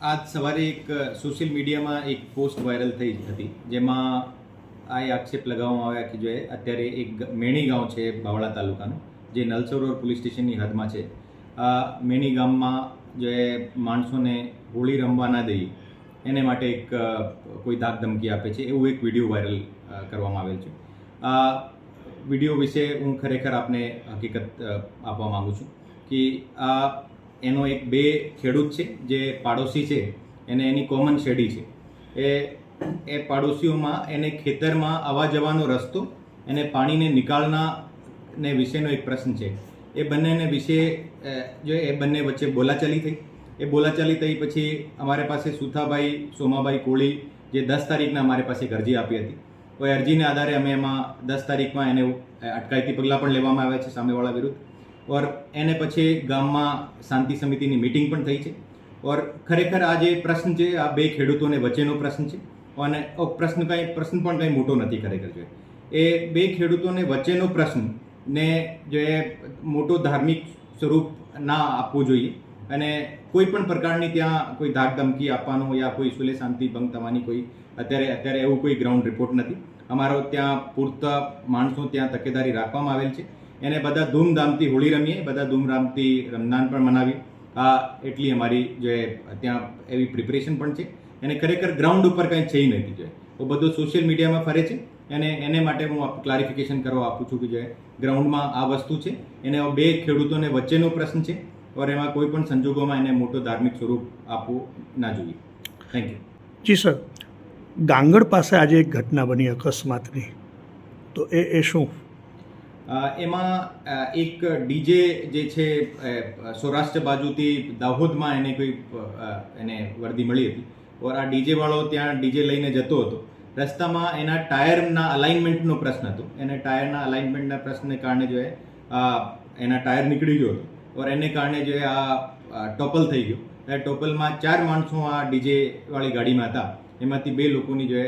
આજ સવારે એક સોશિયલ મીડિયામાં એક પોસ્ટ વાયરલ થઈ હતી, જેમાં આ આક્ષેપ લગાવવામાં આવ્યા કે જો અત્યારે એક મેણી ગામ છે બાવળા તાલુકાનું, જે નલસરોવર પોલીસ સ્ટેશનની હદમાં છે. આ મેણી ગામમાં જો એ માણસોને હોળી રમવા ના દઈ, એને માટે એક કોઈ ધાક ધમકી આપે છે, એવું એક વીડિયો વાયરલ કરવામાં આવેલ છે. આ વીડિયો વિશે હું ખરેખર આપને હકીકત આપવા માગું છું કે આ એનો એક બે ખેડૂત છે, જે પાડોશી છે, એને એની કોમન શેડી છે. એ એ પાડોશીઓમાં, એને ખેતરમાં આવવા જવાનો રસ્તો એને પાણીને નિકાલના ને વિશેનો એક પ્રશ્ન છે. એ બંનેને વિશે જો એ બંને વચ્ચે બોલાચાલી થઈ, એ બોલાચાલી થઈ પછી અમારે પાસે સુથાભાઈ, સોમાભાઈ કોળી, જે દસ તારીખના અમારે પાસે અરજી આપી હતી. તો એ અરજીને આધારે અમે એમાં દસ તારીખમાં એને અટકાયતી પગલાં પણ લેવામાં આવ્યા છે સામેવાળા વિરુદ્ધ. ઓર એને પછી ગામમાં શાંતિ સમિતિની મિટિંગ પણ થઈ છે. ઓર ખરેખર આ જે પ્રશ્ન છે, આ બે ખેડૂતોને વચ્ચેનો પ્રશ્ન છે અને પ્રશ્ન કાંઈ, પ્રશ્ન પણ કંઈ મોટો નથી ખરેખર જોઈએ એ બે ખેડૂતોને વચ્ચેનો પ્રશ્ન ને જો મોટો ધાર્મિક સ્વરૂપ ના આપવું જોઈએ અને કોઈ પણ પ્રકારની ત્યાં કોઈ ધાક ધમકી આપવાનો યા કોઈ સુલે શાંતિ ભંગ થવાની કોઈ અત્યારે અત્યારે એવું કોઈ ગ્રાઉન્ડ રિપોર્ટ નથી. અમારો ત્યાં પૂરતા માણસો ત્યાં તકેદારી રાખવામાં આવેલ છે. એને બધા ધૂમધામથી હોળી રમીએ, બધા ધૂમધામથી રમઝાન પણ મનાવીએ. આ એટલી અમારી જે ત્યાં એવી પ્રિપરેશન પણ છે. એને ખરેખર ગ્રાઉન્ડ ઉપર કંઈ છે નથી જોઈએ તો બધું સોશિયલ મીડિયામાં ફરે છે. અને એને માટે હું ક્લારિફિકેશન કરવા આપું છું કે જે ગ્રાઉન્ડમાં આ વસ્તુ છે. એને બે ખેડૂતોને વચ્ચેનો પ્રશ્ન છે ઓર એમાં કોઈ પણ સંજોગોમાં એને મોટો ધાર્મિક સ્વરૂપ આપવું ના જોઈએ. Thank you ji, sir. Gangad પાસે આજે એક ઘટના બની અકસ્માતની. તો એ એ શું? એમાં એક ડીજે જે છે સૌરાષ્ટ્ર બાજુથી દાહોદમાં એને કોઈ એને વર્દી મળી હતી. ઓર આ ડીજે વાળો ત્યાં ડીજે લઈને જતો હતો. રસ્તામાં એના ટાયરના અલાઇનમેન્ટનો પ્રશ્ન હતો. એને ટાયરના અલાઇનમેન્ટના પ્રશ્નને કારણે જો એના ટાયર નીકળી ગયો હતો. ઓર એને કારણે જો આ ટોપલ થઈ ગયો. એ ટોપલમાં ચાર માણસો આ ડીજે વાળી ગાડીમાં હતા. એમાંથી બે લોકોની જો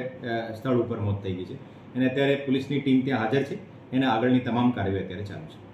સ્થળ ઉપર મોત થઈ ગઈ છે. અને અત્યારે પોલીસની ટીમ ત્યાં હાજર છે. એને આગળની તમામ કાર્યવાહી અત્યારે ચાલુ છે.